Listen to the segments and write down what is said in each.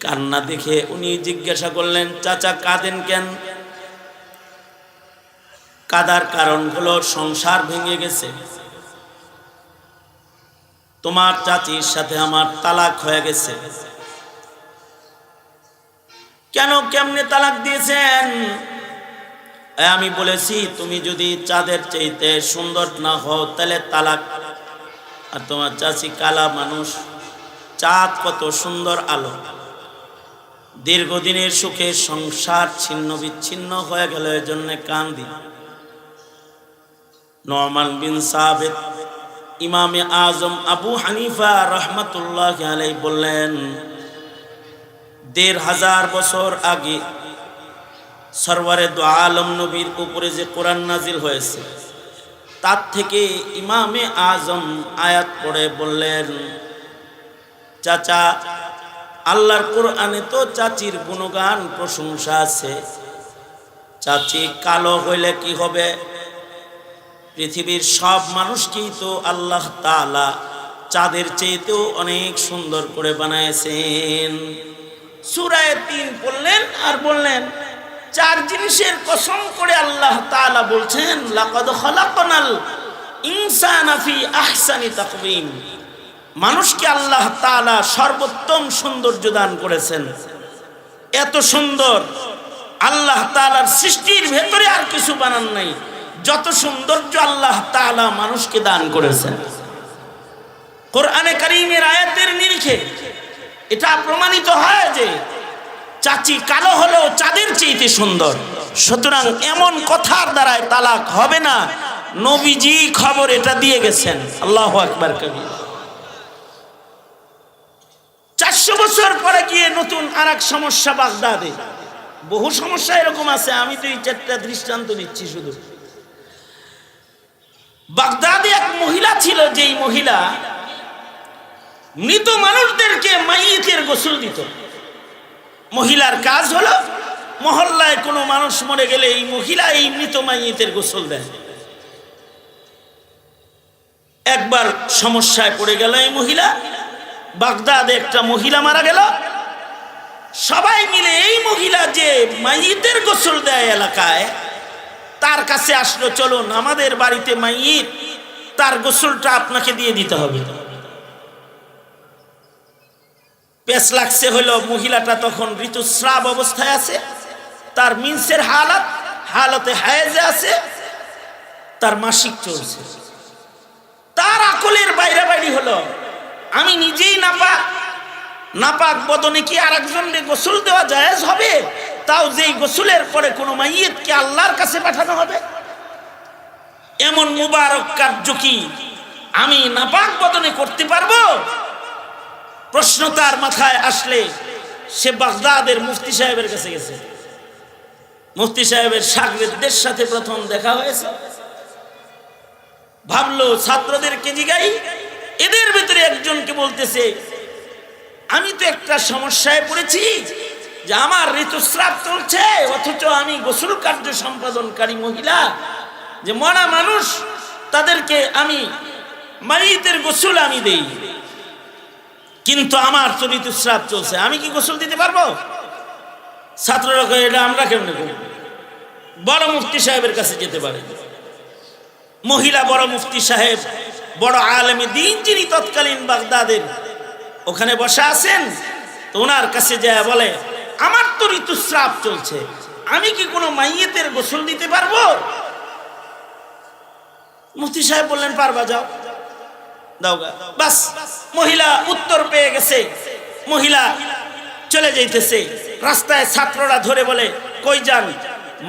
কান্না দেখে উনি জিজ্ঞাসা করলেন, চাচা, কাঁদেন কেন? কাদার কারণ হলো সংসার ভেঙে গেছে। তোমার চাচির সাথে আমার তালাক হয়ে গেছে। কেন, কেমনে তালাক দিয়েছেন? আমি বলেছি, তুমি যদি চাঁদের চাইতে সুন্দর না হও, তাহলে তালাক। আর তোমার চাচি কালা মানুষ, চাঁদ কত সুন্দর আলো। দীর্ঘদিনের সুখে সংসার ছিন্ন বিচ্ছিন্ন হয়ে গেল এর জন্য কান্দি নমান বিন সাবেদ ইমামে আজম আবু হানিফা রহমতুল্লাহ আলাই বললেন, দেড় হাজার বছর আগে সরওয়ারে দো আলম নবীর উপরে যে কোরআন নাজিল হয়েছে, তার থেকে ইমামে আজম আয়াত পড়ে বললেন, চাচা আল্লাহর কোরআনে তো চাচির গুণগান প্রশংসা আছে। চাচি কালো হইলে কি হবে? পৃথিবীর সব মানুষকেই তো আল্লাহ তাআলা চাঁদের চেয়েতেও অনেক সুন্দর করে বানাইছেন। সুরায় তিন পড়লেন আর বললেন, চার জিনিসের কসম করে আল্লাহ তাআলা বলছেন, লাকাদ ইনসানা ফি আহসানি তাকওয়িম। মানুষকে আল্লাহ তাআলা সর্বোত্তম সৌন্দর্য দান করেছেন। এত সুন্দর। আল্লাহ তাআলার সৃষ্টির ভেতরে আর কিছু বানান নাই। যত সৌন্দর্য আল্লাহ তাআলা মানুষকে দান করেছেন। কোরআনে কারীমের আয়াতের নিরিখে এটা প্রমাণিত হয় যে চাচি কালো হলেও চাঁদের চেয়েতে সুন্দর। সুতরাং এমন কথার দ্বারায় তালাক হবে না। নবীজি খবর এটা দিয়ে গেছেন। আল্লাহ আকবার কবি চারশো বছর পরে গিয়ে নতুন আর এক সমস্যা বাগদাদে। বহু সমস্যা এরকম আছে, আমি তো এই চারটা দৃষ্টান্ত দিচ্ছি শুধু। বাগদাদে এক মহিলা ছিল, যেই মহিলা মৃত মানুষদেরকে মাইয়েতের গোসল দিত। মহিলার কাজ হলো, মহল্লায় কোনো মানুষ মরে গেলে এই মহিলা এই মৃত মাইয়েতের গোসল দেয় একবার সমস্যায় পড়ে গেল এই মহিলা বাগদাদে একটা মহিলা মারা গেল। সবাই মিলে এই মহিলা যে মাইয়েতের গোসল দেয় এলাকায়, তার কাছে আসলো, চলুন, আমাদের বাড়িতে মাইয়িত তার গোসলটা আপনাকে দিয়ে দিতে হবে। পেস লাগছে হলো, মহিলাটা তখন ঋতুস্রাব অবস্থায় আছে, তার মিন্সের হালত, হালতে হায়েজে আছে, তার মাসিক চলছে। তার আকলের বাইরে বাইরে হলো আমি নিজেই নাপাক। নাপাক বদনে কি আর একজনকে গোসল দেওয়া জায়েজ হবে? তাও যেই গোসলের পরে কোনো মাইয়েতকে আল্লাহর কাছে পাঠানো হবে? এমন মুবারক কার্য কি আমি নাপাক বদনে করতে পারব? প্রশ্ন তার মাথায় আসলে সে বাগদাদের মুফতি সাহেবের কাছে গেছে। মুফতি সাহেবের সাগরেদদের সাথে প্রথম দেখা হয়েছে। ভাবলো ছাত্রদেরকে জিগাই এদের ভিতরে একজনকে বলতেছে, আমি তো একটা সমস্যায় পড়েছি যে আমার ঋতুস্রাব চলছে, অথচ আমি গোসল কার্য সম্পাদনকারী মহিলা। যে মরা মানুষ, তাদেরকে আমি মাইতের গোসল আমি দেই। কিন্তু আমার তো ঋতুস্রাব চলছে, আমি কি গোসল দিতে পারব? ছাত্ররা এটা আমরা কেমনে করব? বড় মুফতি সাহেবের কাছে যেতে পারে। মহিলা বড় মুফতি সাহেব বড় আলমী দিন যিনি তৎকালীন বাগদাদের ওখানে বসা আছেন, তো ওনার কাছে যায় বলে, আমার তো ঋতুস্রাব চলছে, আমি কি কোনো মাইয়েতের গোসল দিতে পারব? মুফতি সাহেব বললেন, পারবা, যাও। বাস, মহিলা উত্তর পেয়ে গেছে। মহিলা চলে যাইতেছে। রাস্তায় ছাত্ররা ধরে বলে, কই যান?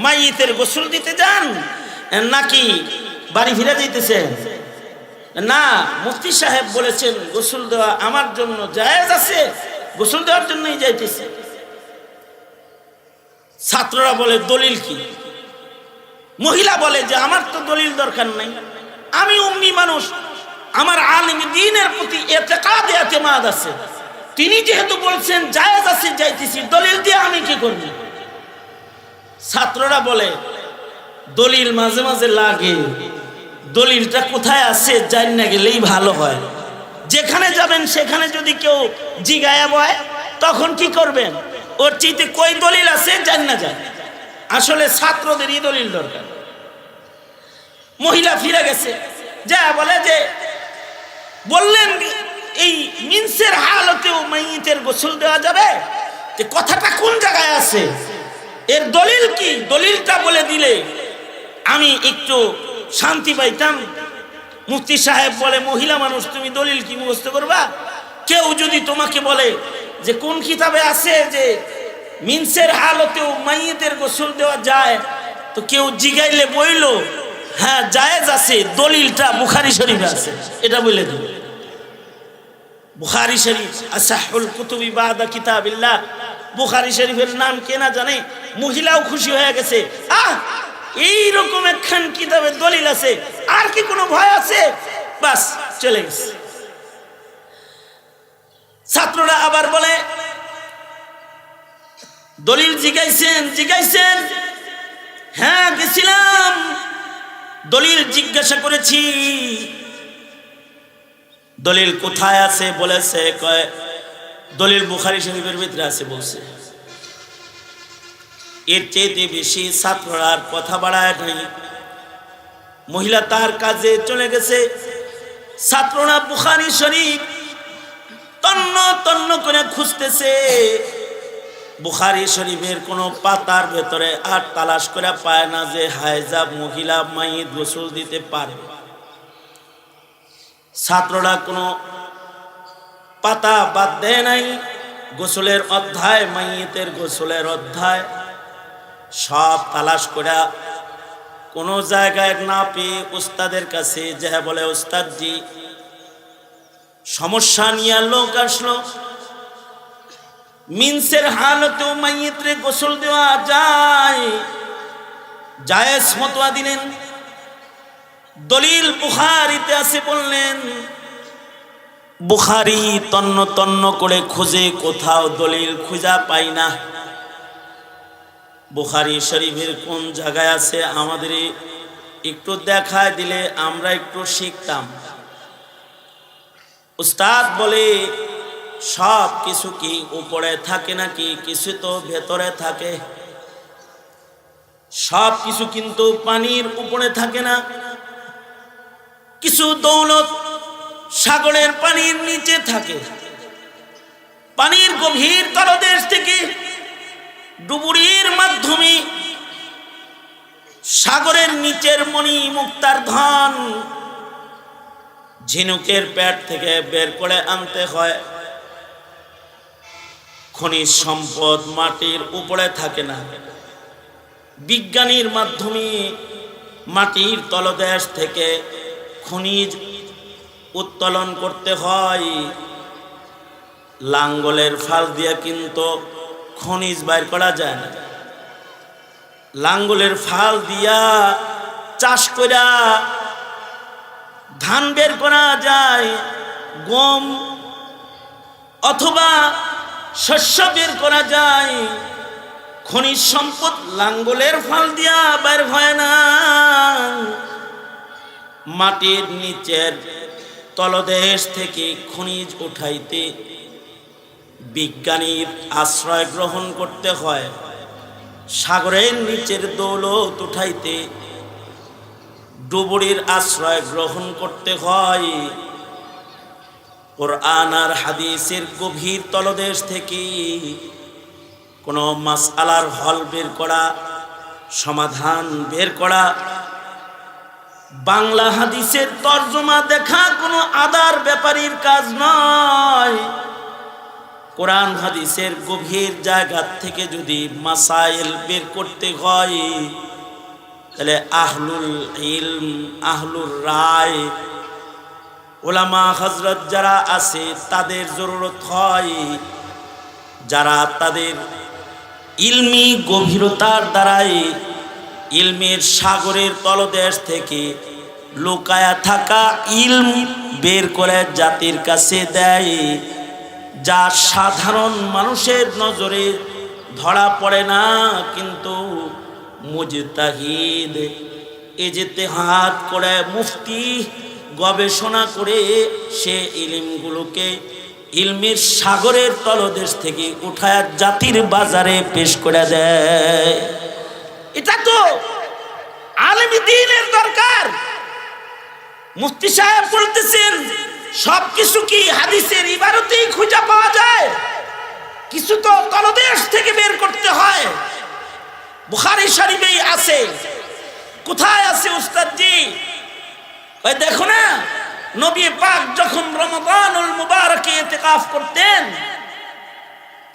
মাইয়েতের গোসল দিতে যান? নাকি বাড়ি ফিরে যাইতেছে না, মুফতি সাহেব বলেছেন, গোসল দেওয়া আমার জন্য জায়েজ আছে, গোসল দেওয়ার জন্যই যাইতেছে। ছাত্ররা বলে, দলিল কি? মহিলা বলে যে, আমার তো দলিল দরকার নাই। আমি অমনি মানুষ, আমার আলিম দিনের প্রতি এতেকাদ এতেমাদ আছে। তিনি যেহেতু বলছেন, জায়েজ আছে, যাইতেছি, দলিল দিয়ে আমি কি করব? ছাত্ররা বলে, দলিল মাঝে মাঝে লাগে। দলিলটা কোথায় আছে জানি না, গেলেই ভালো হয়। যেখানে যাবেন, সেখানে যদি কেউ জিগায়া বয় তখন কি করবেন? ওর চিতে কই দলিল আছে জান না যান আসলে ছাত্রদেরই দলিল দরকার। মহিলা ফিরে গেছে। যা বলে যে, বললেন এই মিন্সের হালতেও মাইয়ের গোসল দেওয়া যাবে? যে কথাটা কোন জায়গায় আছে? এর দলিল কি? দলিলটা বলে দিলে আমি একটু শান্তি পাইতাম। মুফতি সাহেব বলে, মহিলা মানুষ, তুমি দলিল কি মুখস্থ করবা? কেউ যদি তোমাকে বলে যে, কোন কিতাবে আছে যে মিন্সের হালতেও মাইয়েদের গোসল দেওয়া যায়? তো কেউ জিগাইলে বইল হ্যাঁ জায়েজ আছে, দলিলটা বুখারি শরীফে আছে। এটা বলে দিল। বুখারি শরীফ, আসাহুল কুতুবি বাদা কিতাবিল্লাহ। বুখারি শরীফের নাম কে না জানে, মহিলাও খুশি হয়ে গেছে, আহ এই রকম একখান কিতাবের দলিল আছে। আর কি কোনো ভয় আছে? বাস, চলে গেছে। ছাত্ররা আবার বলে, দলিল জিগাইছেন জিগাইছেন হ্যাঁ গেছিলাম। দলিল জিজ্ঞাসা করেছি। দলিল কোথায় আছে? বলেছে, কয়, দলিল বুখারি শরীফের ভিতরে আছে, বলছে। এর চেয়েতে বেশি ছাত্ররা আর কথা বাড়ায় নাই। মহিলা তার কাজে চলে গেছে। ছাত্ররা বুখারি শরীফ তন্ন তন্ন করে খুঁজতেছে। বুখারি শরীফের কোনো পাতার ভেতরে আর তালাশ করে পায় না যে হায়জাব মহিলা মাইদ গোসল দিতে পারে। ছাত্ররা কোনো পাতা বাদ দেয় নাই। গোসলের অধ্যায় মাইয়েতের গোসলের অধ্যায়। সব তালাশ করে কোনো জায়গায় না পেয়ে উস্তাদের কাছে যা বলে, উস্তাদজি, সমস্যা নিয়ে লোক আসলো। মিন্সের হালতেও মাইয়েতরে গোসল দেওয়া যায়। জায়েজ মতোয়া দিলেন। দলিল বুখারিতে আছে বললেন, বুখারি তন্ন তন্ন করে খুঁজে কোথাও দলিল খুঁজা পাই না। বুখারি শরীফের কোন জায়গায় আছে আমাদের একটু দেখায় দিলে আমরা একটু শিখতাম। উস্তাদ বলে, সব কিছু কি উপরে থাকে নাকি? কিছু তো ভেতরে থাকে। সব কিছু কিন্তু পানির উপরে থাকে না। কিছু দৌলত সাগরের পানির নিচে থাকে। পানির গভীর তলদেশ থেকে ডুবুরির মাধ্যমে সাগরের নিচের মণি মুক্তার ধন ঝিনুকের পেট থেকে বের করে আনতে হয়। খনিজ সম্পদ মাটির উপরে থাকে না। বিজ্ঞানীর মাধ্যমে মাটির তলদেশ থেকে খনিজ উত্তোলন করতে হয়। লাঙ্গলের ফাল দিয়ে কিন্তু খনিজ বাইর করা যায় না। লাঙ্গলের ফাল দিয়া চাষ করা ধান বের করা যায়, গম অথবা শস্য বের করা যায়। খনিজ সম্পদ লাঙ্গলের ফাল দিয়া বের হয় না। মাটির নিচের তলদেশ থেকে খনিজ উঠাইতে বিজ্ঞানীর আশ্রয় গ্রহণ করতে হয়। সাগরের নিচের দৌলত উঠাইতে ডুবুরির আশ্রয় গ্রহণ করতে হয়। কোরআন আর হাদিসের গভীর তলদেশ থেকে কোনো মাসআলার হল বের করা, সমাধান বের করা, বাংলা হাদিসের তর্জমা দেখা কোনো আদার ব্যাপারীর কাজ নয়। কোরআন হাদিসের গভীর জায়গা থেকে যদি মাসাইল বের করতে হয়, তাহলে আহলুল ইলম, আহলুর রায়, ওলামা হজরত যারা আছে তাদের জরুরত হয়। যারা তাদের ইলমি গভীরতার দ্বারাই ইলমের সাগরের তলদেশ থেকে লুকায়া থাকা ইলম বের করে জাতির কাছে দেয়। যা সাধারণ মানুষের নজরে ধরা পড়ে না, কিন্তু মুজতাহিদ এজেতে হাত করে, মুফতি গবেষণা করে সে ইলিমগুলোকে ইলমের সাগরের তলদেশ থেকে উঠায় জাতির বাজারে পেশ করে দেয়। এটা তো আলমী দিনের দরকার। মুফতি সাহেব বলতেছেন সব কিছু কি হাদিসের ইবারতেই খুঁজে পাওয়া যায়? কিছু তো তলদেশ থেকে বের করতে হয়। বুখারি শরীফেই আছে। কোথায় আছে উস্তাদজি? ওই দেখো না, নবী পাক যখন রমজানুল মুবারকে ইতিকাফ করতেন,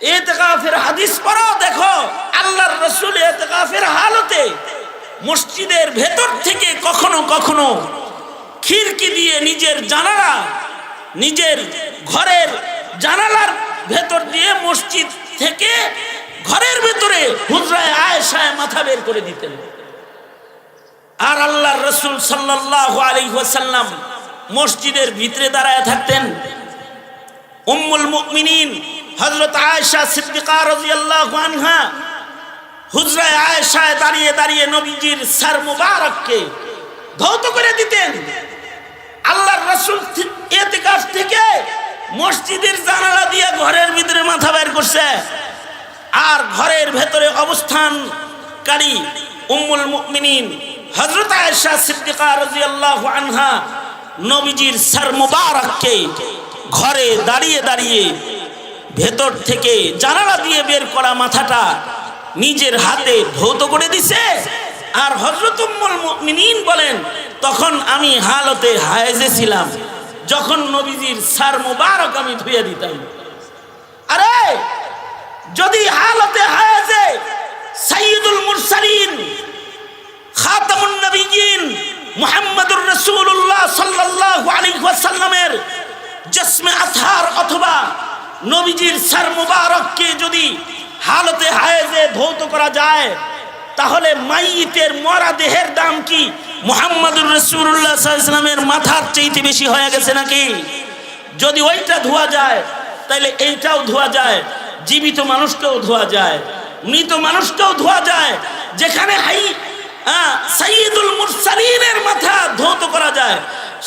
ইতিকাফের হাদিস পড়ো, দেখো, আল্লাহর রসুল ইতিকাফের হালতে মসজিদের ভেতর থেকে কখনো কখনো খিড়কি দিয়ে নিজের জানালা নিজের ঘরের জানালার ভেতর দিয়ে মসজিদ থেকে ঘরের ভেতরে হুজরায় আয়েশায় মাথা বের করে দিতেন। আর আল্লাহর রসুল ওয়াসাল্লাম মসজিদের ভিতরে দাঁড়ায় থাকতেন। উম্মুল মুমিনিন হযরত আয়েশা সিদ্দিকা রাদিয়াল্লাহু আনহা হুজরায় আয়েশায় দাঁড়িয়ে দাঁড়িয়ে নবীজির সার মুবারককে ধৌত করে দিতেন। আল্লাহর রসুল এতেকাফ থেকে মসজিদের জানালা দিয়ে ঘরের ভিতরে মাথা বের করছে। আর ঘরের ভেতরে অবস্থানকারী উম্মুল মুমিনিন হযরত আয়েশা সিদ্দিকা রাদিয়াল্লাহু আনহা নবীজির সর মুবারককে ঘরে দাঁড়িয়ে দাঁড়িয়ে ভেতর থেকে জানালা দিয়ে বের করা মাথাটা নিজের হাতে ধৌত করে দিছে। আর হযরত উম্মুল মুমিনিন বলেন তখন আমি হালতে হায়েজে ছিলাম। যখন নবীজির সার মুবারক আমি ধুয়ে দিতাম। আরে, যদি হালতে হায়েজে সাইয়্যিদুল মুরসালিন, খাতামুন নবীন মুহাম্মদুর রাসূলুল্লাহ সাল্লাল্লাহু আলাইহি ওয়াসাল্লামের জসমে আতহার অথবা নবীজির সার মুবারককে যদি হালতে হায়েজে ধৌত করা যায় তাহলে মাইতের মরা দেহের দাম কি? মুহাম্মদুর আলাইহি ওয়াসাল্লামের মাথার চাইতে বেশি হয়ে গেছে নাকি? যদি ওইটা ধোয়া যায় তাহলে এইটাও ধোয়া যায়, জীবিত মানুষকেও ধোয়া যায়, মৃত মানুষকেও ধোয়া যায়, যেখানে হাই সাইয়্যিদুল মুরসালিনের মাথা ধৌত করা যায়,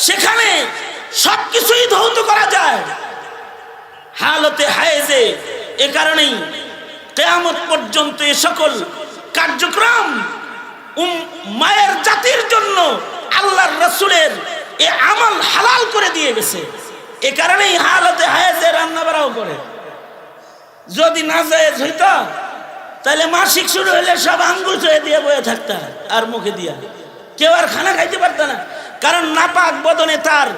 সেখানে সব কিছুই ধৌত করা যায়। হালতে হায়েজে, এ কারণেই কেয়ামত পর্যন্ত এ সকল কার্যক্রম মায়ের জাতির জন্য আল্লাহর রসুলের এ আমল হালাল করে দিয়ে গেছে। এ কারণেই হালতে হায়েজে রান্না বাড়াও করে। যদি না যায় হইত, তাহলে মাসিক শুরু হলে সব আঙ্গুল চয়ে দিয়ে বয়ে থাকতা আর মুখে দিয়া। কেউ আর খানা খাইতে পারত না, কারণ নাপাক বদনে তার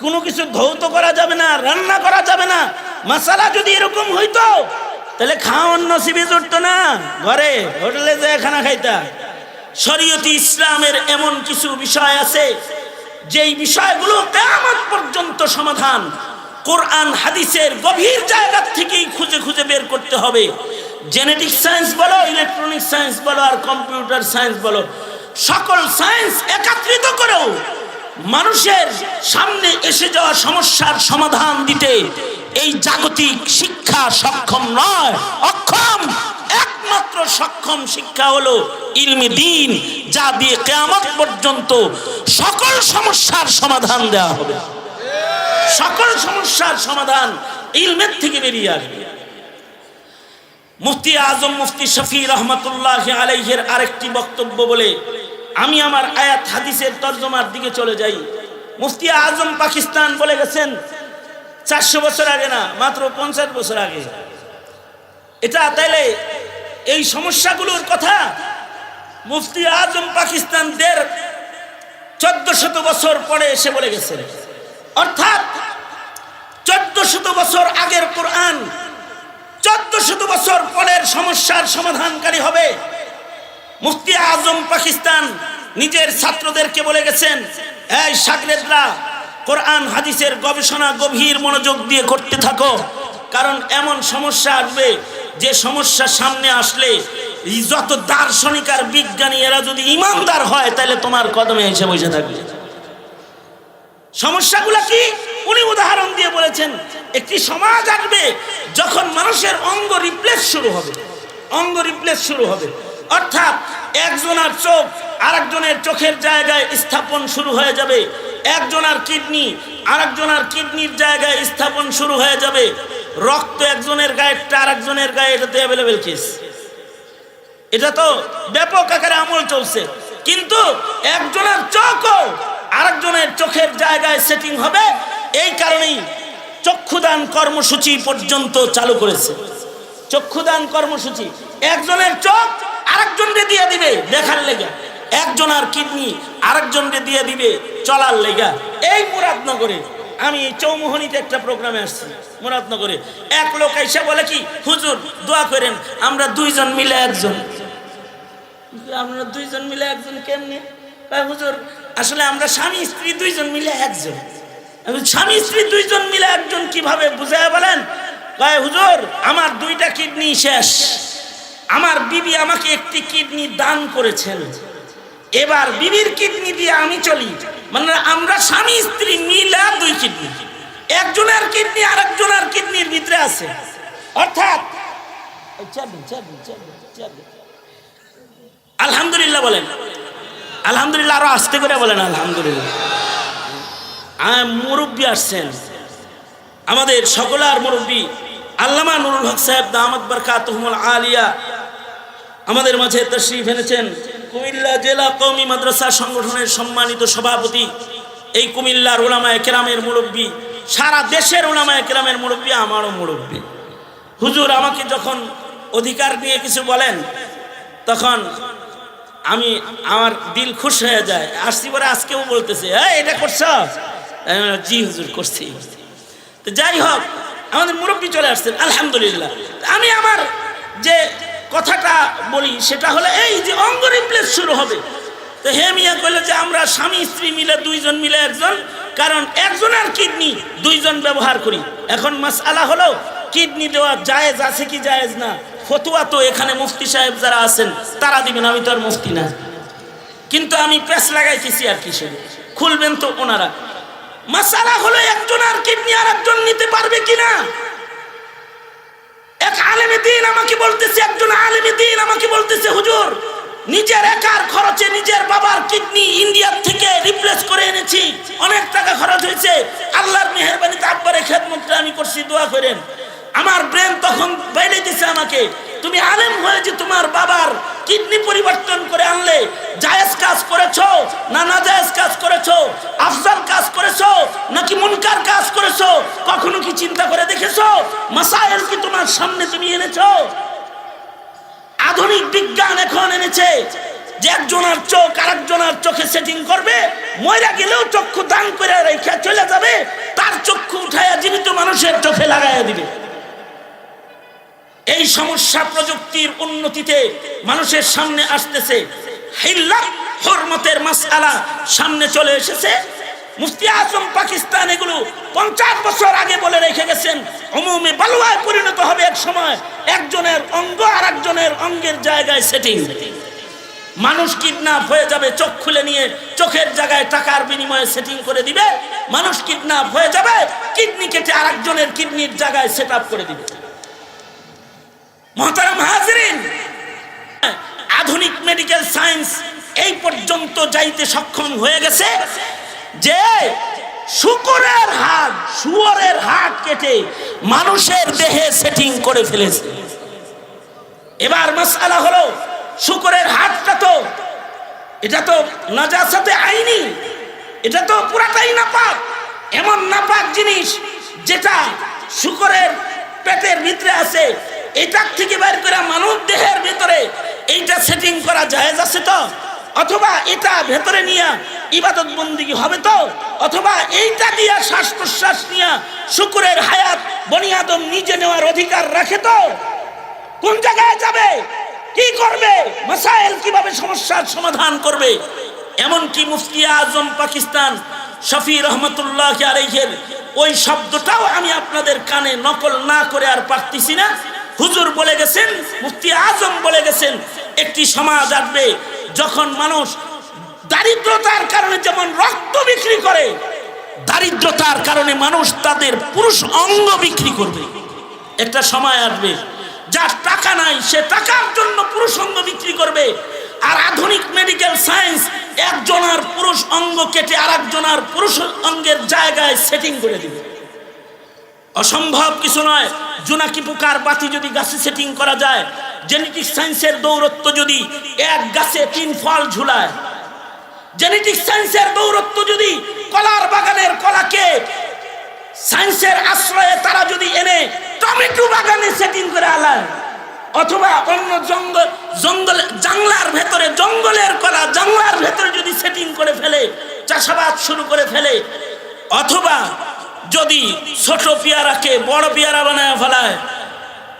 কোনো কিছু ধৌত করা যাবে না, রান্না করা যাবে না। মশালা যদি এরকম হইতো তাহলে খাওয়ান নসিবে জুটতো না? ঘরে, হোটেলে যে খানা খাইতা। শরীয়তি ইসলামের এমন কিছু বিষয় আছে, যেই বিষয়গুলো কেয়ামত পর্যন্ত সমাধান কোরআন হাদিসের গভীর জায়গা থেকেই খুঁজে খুঁজে বের করতে হবে। জেনেটিক সায়েন্স বলো, ইলেকট্রনিক সায়েন্স বলো, আর কম্পিউটার সায়েন্স বলো, সকল সায়েন্স একত্রিত করেও মানুষের সামনে এসে যাওয়া সমস্যার সমাধান দিতে এই জাগতিক শিক্ষা সক্ষম নয়, অক্ষম। একমাত্র সক্ষম শিক্ষা হলো ইলমি দিন, যা দিয়ে কেয়ামত পর্যন্ত সকল সমস্যার সমাধান দেওয়া হবে। সকল সমস্যার সমাধান ইলমের থেকে বেরিয়ে আসবে। মুফতি আজম, মুফতি শফি রহমতুল্লাহ আলাইহের আরেকটি বক্তব্য বলে, আমি আমার আয়াত, হাদিসের তর্জমার দিকে চলে যাই। মুফতি আজম পাকিস্তান বলে গেছেন চারশো বছর আগে না, মাত্র পঞ্চাশ বছর আগে। এটা তাইলে এই সমস্যাগুলোর কথা মুফতি আজম পাকিস্তান দের চোদ্দ শত বছর পরে এসে বলে গেছেন। অর্থাৎ চোদ্দ শত বছর আগের কোরআন চোদ্দ শত বছর পরের সমস্যার সমাধানকারী হবে। মুফতি আজম পাকিস্তান নিজের ছাত্রদেরকে বলে গেছেন, এই সাগরেদরা কোরআন, হাদিসের গবেষণা, গভীর মনোযোগ দিয়ে করতে থাকো। কারণ এমন সমস্যা আসবে, যে সমস্যা সামনে আসলে যত দার্শনিক আর বিজ্ঞানী, এরা যদি ইমানদার হয়, তাহলে তোমার কদমে এসে বসে থাকবে। সমস্যাগুলো কি? উনি উদাহরণ দিয়ে বলেছেন, একটি সমাজ আসবে যখন মানুষের অঙ্গ রিপ্লেস শুরু হবে। অঙ্গ রিপ্লেস শুরু হবে। অর্থাৎ একজনের চোখ আরেকজনের চোখের জায়গায় স্থাপন শুরু হয়ে যাবে। একজনের কিডনি আরেকজনের কিডনির জায়গায় স্থাপন শুরু হয়ে যাবে। রক্ত একজনের গায়ে আর একজনের গায়ে, এটা তো অ্যাভেলেবেল কেস এটা তো ব্যাপক আকারে আমল চলছে। কিন্তু একজনের চোখও আরেকজনের চোখের জায়গায় সেটিং হবে। এই কারণেই চক্ষুদান কর্মসূচি পর্যন্ত চালু করেছে। চক্ষুদান কর্মসূচি। একজনের চোখ আরেকজনকে দিয়ে দিবে দেখার লেগা। একজনের কিডনি আরেকজনকে দিয়ে দিবে চলার লেগা। এই মুরাদনগরে, আমি চৌমোহনীতে একটা প্রোগ্রামে আসছি, মুরাদনগরে। এক লোক এসে বলে কি, হুজুর, দোয়া করেন, আমরা দুইজন মিলে একজন। আমরা দুইজন মিলে একজন কেমনি? হুজুর, আসলে আমরা স্বামী, স্ত্রী দুইজন মিলে একজন। স্বামী, স্ত্রী দুইজন মিলে একজন কীভাবে বুঝায় বলেন? হুজুর, আমার দুইটা কিডনি শেষ। আমার বিবি আমাকে একটি কিডনি দান করেছেন। এবার বিবির কিডনি দিয়ে আমি চলি। মানে আমরা স্বামী, স্ত্রী মিলা দুই কিডনি। একজনের কিডনি আরেকজনের কিডনির ভিতরে আছে। অর্থাৎ। আলহামদুলিল্লাহ বলেন। আলহামদুলিল্লাহ আরও আস্তে করে বলেন, আলহামদুলিল্লাহ। মুরব্বী আসছেন। আমাদের সকলার মুরব্বী আল্লামা নুরুল হক সাহেব, দামাত বরকাতুহুল আলিয়া আমাদের মাঝে তশরিফ এনেছেন কুমিল্লা জেলা কওমি মাদ্রাসা সংগঠনের সম্মানিত সভাপতি। এই কুমিল্লার ওলামায় কেরামের মুরব্বী, সারা দেশের ওলামায় কেরামের মুরব্বী, আমারও মুরব্বী। হুজুর আমাকে যখন অধিকার নিয়ে কিছু বলেন, তখন আমি আমার দিল খুশ হয়ে যায়। আসছি পরে আজকেও বলতেছে হ্যাঁ এটা করছ? জি হুজুর, করছি। তো যাই হোক, আমাদের মুরব্বী চলে আসছেন, আলহামদুলিল্লাহ। আমি আমার যে কথাটা বলি, সেটা হলো এই যে অঙ্গ রিপ্লেস শুরু হবে। তো হে মিয়া কইলো যে আমরা স্বামী, স্ত্রী মিলে, দুইজন মিলে একজন, কারণ একজনের কিডনি, দুইজন ব্যবহার করি। এখন মাসআলা হলো, কিডনি দেওয়া জায়েজ আছে কি জায়েজ না? ফতুয়া তো এখানে মুফতি সাহেব যারা আছেন, তারা দিবেন, আমি তো আর মুফতি না। কিন্তু আমি পেস লাগাইতেছি আর কি সে খুলবেন তো ওনারা। মাসালা হলো একজন আর কিডনি আর একজন নিতে পারবে কিনা? এক আলেমে দিন আমাকে বলতেছে, একজন আলেমে দিন আমাকে বলতেছে, হুজুর, নিজের একার খরচে নিজের বাবার কিডনি ইন্ডিয়ার থেকে রিপ্লেস করে এনেছি। অনেক টাকা খরচ হয়েছে। আল্লাহর মেহরবানিতে আব্বারে খেদমতটা আমি করছি, দোয়া করেন। আমার ব্রেন তখন বাইরে দিছে আমাকে, তুমি আলেম হয়ে যে তোমার বাবার কিডনি পরিবর্তন করে আনলে, জায়েজ কাজ করেছ না না জায়েজ কাজ করেছ? আফজাল কাজ করেছ নাকি মুনকার কাজ করেছ? কি চিন্তা করে দেখেছ? মাসাইল কি তোমার সামনে তুমি এনেছো? আধুনিক বিজ্ঞান এখন এনেছে যে একজনের চোখ আরেকজনের চোখে সেটিং করবে, ময়রা গেলেও চক্ষু দান করে রেখে চলে যাবে, তার চক্ষু উঠাইয়া জীবিত মানুষের চোখে লাগাইয়া দিবে। এই সমস্যা প্রযুক্তির উন্নতিতে মানুষের সামনে আসতেছে হিল্লা হরমতের মাসআলা সামনে চলে এসেছে। মুফতি আজম পাকিস্তান এগুলো পঞ্চাশ বছর আগে বলে রেখে গেছেন অমুমে বালুয়ায় পরিণত হবে এক সময়, একজনের অঙ্গ আর একজনের অঙ্গের জায়গায় সেটিং মানুষ কিডন্যাপ হয়ে যাবে, চোখ খুলে নিয়ে চোখের জায়গায় টাকার বিনিময়ে সেটিং করে দিবে, মানুষ কিডন্যাপ হয়ে যাবে কিডনি কেটে আরেকজনের কিডনির জায়গায় সেট করে দিবে। মহতারাম হাজরিন, আধুনিক মেডিকেল সায়েন্স এই পর্যন্ত যাইতে সক্ষম হয়ে গেছে। যে শুকরের হাট শুয়োরের হাট কেটে মানুষের দেহে সেটিং করে ফেলেছে। এবার মশালা হলো, শুকরের হাটটা তো, এটা তো নাজাসাতে আইনি, এটা তো পুরাটাই নাপাক, এমন নাপাক জিনিস যেটা শুকরের পেটের ভিতরে আছে, এটার থেকে বের করে মানব দেহের ভিতরে, এইটা সেটিং করা জায়েজ আছে তো? অথবা এটা ভেতরে নিয়ে ইবাদত বন্দিগি হবে তো? অথবা এইটা দিয়ে শ্বাস প্রশ্বাস নিয়ে শুকুরের হায়াত বনিয়াদম নিজে নেওয়ার অধিকার রাখে তো? কোন জায়গায় যাবে? কি করবে? মাসাইল কীভাবে সমস্যার সমাধান করবে? এমনকি মুফতি আজম পাকিস্তান শফি রহমতুল্লাহ আলাইহের ওই শব্দটাও আমি আপনাদের কানে নকল না করে আর পারতেছি না। হুজুর বলে গেছেন, মুফতি আজম বলে গেছেন, একটি সমাজ আসবে যখন মানুষ দারিদ্রতার কারণে যেমন রক্ত বিক্রি করে, দারিদ্রতার কারণে মানুষ তাদের পুরুষ অঙ্গ বিক্রি করবে। একটা সময় আসবে, যার টাকা নাই, সে টাকার জন্য পুরুষ অঙ্গ বিক্রি করবে। আর আধুনিক মেডিকেল সায়েন্স একজনার পুরুষ অঙ্গ কেটে আর একজনার পুরুষ অঙ্গের জায়গায় সেটিং করে দিবে। অসম্ভব কিছু নয়, জোনাকি পোকার বাতি যদি গাছে সেটিং করা যায় জেনেটিক সায়েন্সের দৌরত্ব যদি এক গাছে তিন ফল ঝুলায় জেনেটিক সায়েন্সের দৌরত্ব যদি কলার বাগানের কলাকে সায়েন্সের আশ্রয়ে তারা যদি এনে টমেটো বাগানে সেটিং করে আলায়, অথবা অন্য জঙ্গল জঙ্গল জাংলার ভেতরে জঙ্গলের কলা জাংলার ভেতরে যদি সেটিং করে ফেলে, চাষাবাদ শুরু করে ফেলে, অথবা যদি ছোট পেয়ারাকে বড় পেয়ারা বানায় ফেলায়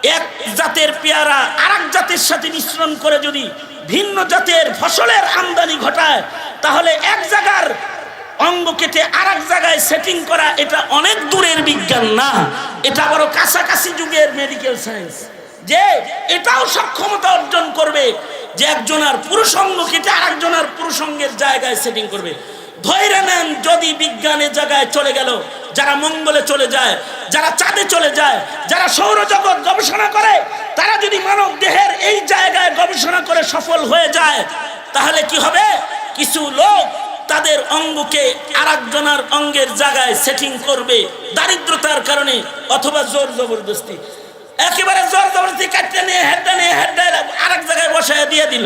এক জাতের পেয়ারা আর জাতের সাথে মিশ্রণ করে যদি ভিন্ন জাতের ফসলের আমদানি ঘটায়, তাহলে এক জায়গার অঙ্গ কেটে আর জায়গায় সেটিং করা এটা অনেক দূরের বিজ্ঞান না। এটা বড় কাছাকাছি যুগের মেডিকেল সায়েন্স যে এটাও সক্ষমতা অর্জন করবে যে একজনের পুরুষ অঙ্গ কেটে আর একজনের পুরুষ অঙ্গের জায়গায় সেটিং করবে। ধৈর্য নেন যদি বিজ্ঞানের জায়গায় চলে গেল, যারা মঙ্গলে চলে যায়, যারা চাঁদে চলে যায়, যারা সৌরজগৎ গবেষণা করে, তারা যদি মানব দেহের এই জায়গায় গবেষণা করে সফল হয়ে যায়, তাহলে কি হবে? কিছু লোক তাদের অঙ্গকে আর একজনের অঙ্গের জায়গায় সেটিং করবে দারিদ্রতার কারণে অথবা জোর জবরদস্তি। একেবারে জোর জবরদস্তি কাটতে নিয়ে হেডটা নিয়ে হেডটা আর এক জায়গায় বসায় দিয়ে দিল।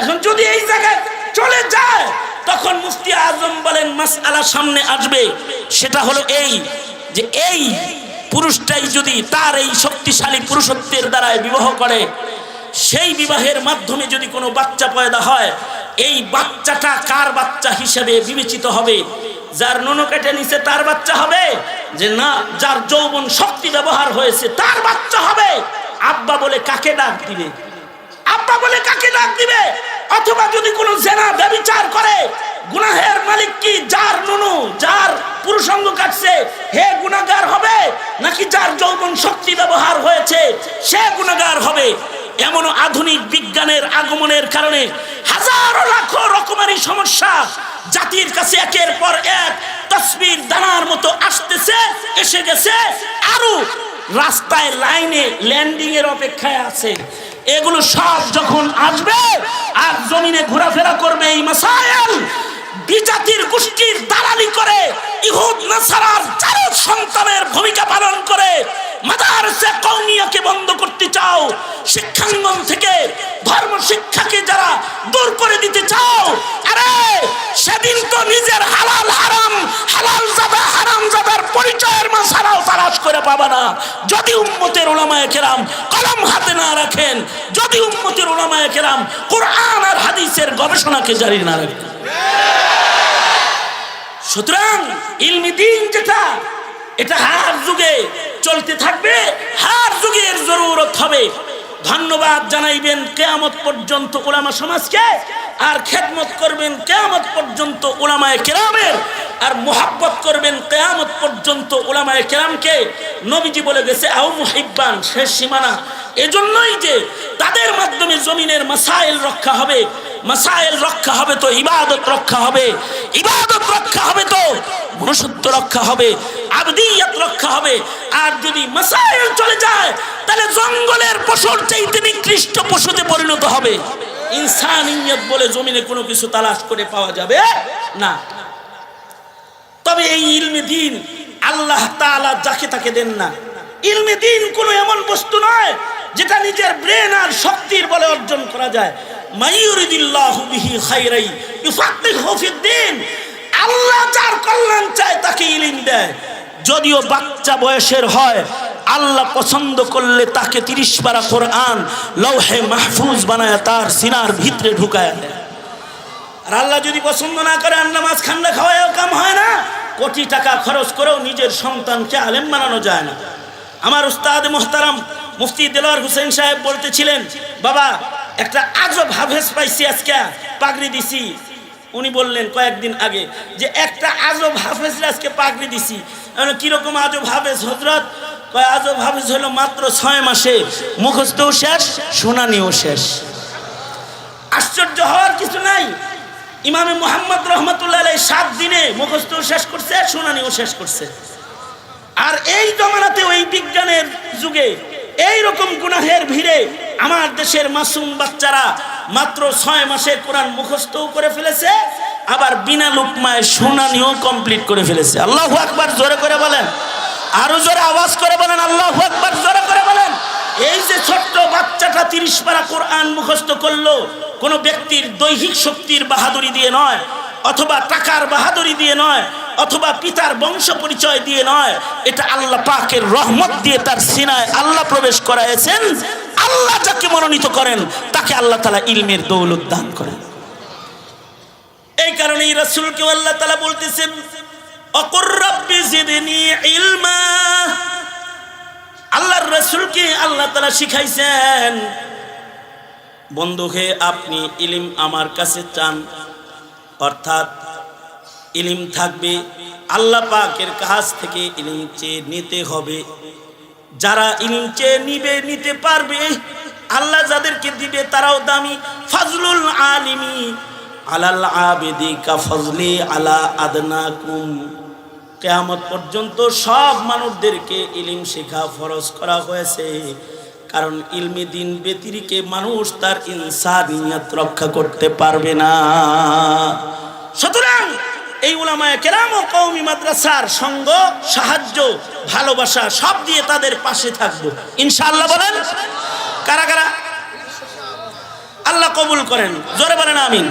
এখন যদি এই জায়গায় চলে যায় তখন মুফতি আজম বলেন মাস আলা সামনে আসবে। সেটা হলো এই যে এই পুরুষটাই যদি তার এই শক্তিশালী পুরুষত্বের দ্বারায় বিবাহ করে, সেই বিবাহের মাধ্যমে যদি কোনো বাচ্চা পয়দা হয়, এই বাচ্চাটা কার বাচ্চা হিসেবে বিবেচিত হবে? যার নুনো কেটে নিছে তার বাচ্চা হবে? যে না, যার যৌবন শক্তি ব্যবহার হয়েছে, তার বাচ্চা হবে? আব্বা বলে কাকে ডাক দিবে? আব্বা বলে কাকে ডাক দিবে? অথবা যদি কোনো জেনা ব্যবিচার করে, গুনাহের মালিক কি যার নুনু, যার পুরুষঙ্গ কাটছে, হে গুনাহগার হবে? নাকি যার যৌবন শক্তি ব্যবহার হয়েছে, সে গুনাহগার হবে? এমন আধুনিক বিজ্ঞানের আগমনের কারণে হাজারো লাখো রকমারি সমস্যা জাতির কাছে একের পর এক তসবির দানার মতো আসতেছে, এসে গেছে আরও রাস্তায় লাইনে ল্যান্ডিং এর অপেক্ষায় আছে। এগুলো সব যখন আসবে, আর জমিনে ঘোরাফেরা করবে এই মাসায়াল, বিজাতির গোষ্ঠীর দালালি করে ইহুদ, নাসারার চার সন্তানের ভূমিকা পালন করে মাদারসে কৌমিয়াকে বন্ধ করতে চাও, শিক্ষাঙ্গন থেকে ধর্ম শিক্ষাকে যারা দূর করে দিতে চাও, আরে সেদিন তো নিজের হালাল হারাম, হালাল জাদা হারাম জাদার পরিচয়ের মাসারাও তালাশ করে পাবা না। যদি উম্মতের ওলামায়ে কেরাম কলম হাতে না রাখেন, যদি উম্মতের ওলামায়ে কেরাম কোরআন আর হাদিসের গবেষণাকে জারি না রাখেন। সুতরাং ইলমি দিন যেটা এটা হার যুগে চলতে থাকবে, হার যুগের জরুরত হবে। ধন্যবাদ জানাইবেন কেয়ামত পর্যন্ত ওলামা সমাজকে, আর খেদমত করবেন কেয়ামত পর্যন্ত ওলামায় কেরামের, আর মোহাব্বত করবেন কেয়ামত পর্যন্ত ওলামায় কেরামকে। নবীজি বলে গেছে আউ মুহিব্বান শেষ সীমানা। এজন্যই যে তাদের মাধ্যমে জমিনের মাসাইল রক্ষা হবে। মাসাইল রক্ষা হবে তো, ইবাদত রক্ষা হবে। ইবাদত রক্ষা হবে তো, মনুষ্যত্ব রক্ষা হবে, আবদিয়াত রক্ষা হবে। আর যদি মাসাইল চলে যায়, তাহলে জঙ্গলের পশুর চাইতে নিকৃষ্ট পশুতে পরিণত হবে। ইনসান ইনসানিয়ত বলে জমিনে কোনো কিছু তালাশ করে পাওয়া যাবে না। তবে এই ইলমে দিন আল্লাহ তাআলা যাকে তাকে দেন না। ইলমে দিন কোনো এমন বস্তু নয় যেটা নিজের ব্রেন আর শক্তির বলে অর্জন করা যায়। মাইয়ুরিদিল্লাহু বিহি খাইরাই, ইউফাক্কিহু ফিদ্দিন। আল্লাহ যার চায় তাকে দেয়। যদিও বাচ্চা বয়সের হয়, আল্লাহ পছন্দ করলে তাকে তিরিশ বানায়, তার সিনার ভিতরে ঢুকায় আর আল্লাহ যদি পছন্দ না করে, আর নামাজ খান্ডা খাওয়ায়ও কাম হয় না। কোটি টাকা খরচ করেও নিজের সন্তানকে আলেম বানানো যায় না। আমার উস্তাদ মোহতারাম মুফতি দেলোয়ার হুসেন সাহেব বলতেছিলেন, বাবা, একটা আজব হাফেজ পাইছি আজকে, পাগড়ি দিছি। উনি বললেন কয়েকদিন আগে যে, একটা আজব হাফেজ আজকে পাগড়ি দিছি। কীরকম আজব হাফেজ হজরত আজব হাফেজ হলো মাত্র ছয় মাসে, মুখস্থও শেষ, শুনানিও শেষ। আশ্চর্য হওয়ার কিছু নাই। ইমামে মোহাম্মদ রহমতুল্লাহ সাত দিনে মুখস্থ শেষ করছে, শুনানিও শেষ করছে। আর এই জমানাতে ওই বিজ্ঞানের যুগে এই রকম গুনাহের ভিড়ে আমার দেশের মাসুম বাচ্চারা মাত্র ছয় মাসে কোরআন মুখস্থও করে ফেলেছে, আবার বিনা লুকমায় শুনানিও কমপ্লিট করে ফেলেছে। আল্লাহ আকবার জোরে করে বলেন। আরও জোরে আওয়াজ করে বলেন, আল্লাহ আকবার জোরে করে বলেন। এই যে ছোট্ট বাচ্চাটা তিরিশ পারা কোরআন মুখস্থ করল, কোনো ব্যক্তির দৈহিক শক্তির বাহাদুরি দিয়ে নয়, অথবা টাকার বাহাদুরি দিয়ে নয় অথবা পিতার বংশ পরিচয় দিয়ে নয়, এটা আল্লাহ পাকের রহমত দিয়ে তার সিনায় আল্লাহ প্রবেশ করাইছেন আল্লাহ যাকে মনোনীত করেন, তাকে আল্লাহ তালা ইলমের দৌলত দান করেন। এই কারণে রাসূলকে আল্লাহ তালা বলতেছেন ইলমা। আল্লাহর রাসূলকে আল্লাহ তাআলা শিখাইছেন, বন্ধু হে, আপনি ইলিম আমার কাছে চান। অর্থাৎ ইলিম থাকবে, আল্লাহ পাকের কাছ থেকে ইলিম চেয়ে নিতে হবে। যারা ইলিম চেয়ে নিবে, নিতে পারবে, আল্লাহ যাদেরকে দিবে তারাও দামি। ফাজলুল আলিমি আলাল আবেদি কা ফজলি আলা আদনাকুম। কেয়ামত পর্যন্ত সব মানুষদেরকে ইলিম শেখা ফরজ করা হয়েছে। কারণ ইলমি দিন ব্যতিরিকে মানুষ তার ইনসানিয়ত রক্ষা করতে পারবে না। সুতরাং এই উলামায়ে কেরাম ও কৌমি মাদ্রাসার সঙ্গ, সাহায্য, ভালোবাসা সব দিয়ে তাদের পাশে থাকব। ইনশাআল্লাহ বলেন? কারা কারা? আল্লাহ কবুল করেন। জোরে বলেন আমিন।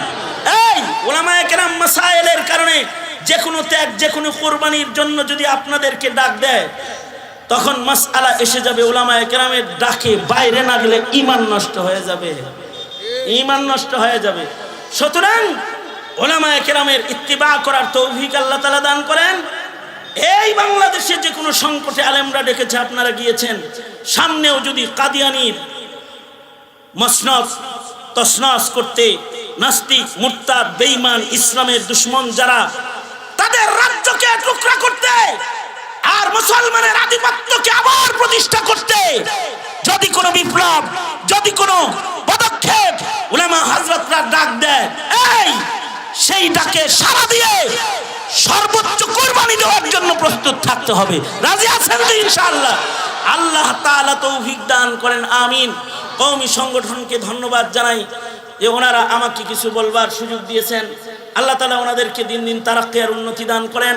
এই ওলামায়ে কেরাম মাসাইলের কারণে যে কোনো ত্যাগ, যে কোনো কোরবানির জন্য যদি আপনাদেরকে ডাক দেয়, তখন মাসআলা এসে যাবে ওলামায়ে কেরামের ডাকে, বাইরে না গেলে ইমান নষ্ট হয়ে যাবে। ইমান নষ্ট হয়ে যাবে। সুতরাং ওলামায়ে কেরামের ইত্তিবা করার তৌফিক আল্লাহ তালা দান করেন। এই বাংলাদেশে যে কোনো সংকটে আলেমরা ডেকেছে, আপনারা গিয়েছেন। সামনেও যদি কাদিয়ানির মসনদ, তসনস করতে নাস্তিক, মুরতাদ, বেঈমান, ইসলামের দুশ্মন যারা, তাদের রাজ্যকে টুকরা করতে আর মুসলমানের আধিপত্যকে আবার প্রতিষ্ঠা করতে, যদি কোনো বিপ্লব, যদি কোনো পদক্ষেপ উলামা হাজরতরা ডাক দেয়, এই সেই ডাকে সারা দিয়ে সর্বোচ্চ কোরবানি দেওয়ার জন্য প্রস্তুত থাকতে হবে। রাজি আছেন তো ইনশাআল্লাহ? আল্লাহ তাআলা তৌফিক দান করেন, আমিন। কওমি সংগঠনকে ধন্যবাদ জানাই যে ওনারা আমাকে কিছু বলবার সুযোগ দিয়েছেন। আল্লাহ তালা ওনাদেরকে দিন দিন তারাক্কি আর উন্নতি দান করেন।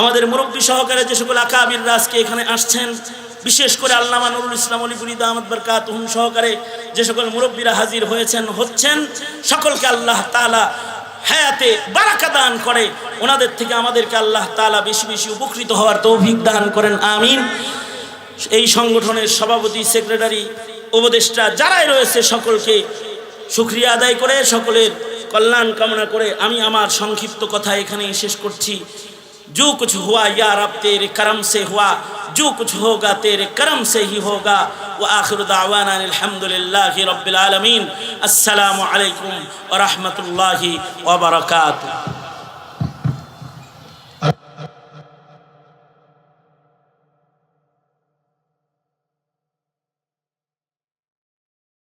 আমাদের মুরব্বী সহকারে যে সকল আকাবির রাজকে এখানে আসছেন, বিশেষ করে আল্লামা নুরুল ইসলাম অলিপুরি দামদ বরকাত সহকারে যে সকল মুরব্বীরা হাজির হয়েছেন, হচ্ছেন, সকলকে আল্লাহ তালা হায়াতে বারাকা দান করে। ওনাদের থেকে আমাদেরকে আল্লাহ তালা বেশি বেশি উপকৃত হওয়ার তৌফিক দান করেন, আমিন। এই সংগঠনের সভাপতি, সেক্রেটারি, উপদেষ্টা যারাই রয়েছে সকলকে সুক্রিয়া আদায় করে, সকলের কল্যাণ কামনা করে আমি আমার সংক্ষিপ্ত কথা এখানেই শেষ করছি। जो कुछ हुआ या रब तेरे करम से हुआ जो कुछ होगा तेरे करम से ही होगा व आखिर दावाना अल्हम्दुलिल्लाहि रब्बिल आलमीन अस्सलामु अलैकुम